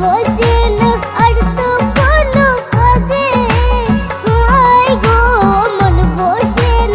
বসেন আর তো কোনো কাজে হায় গো মন বসেন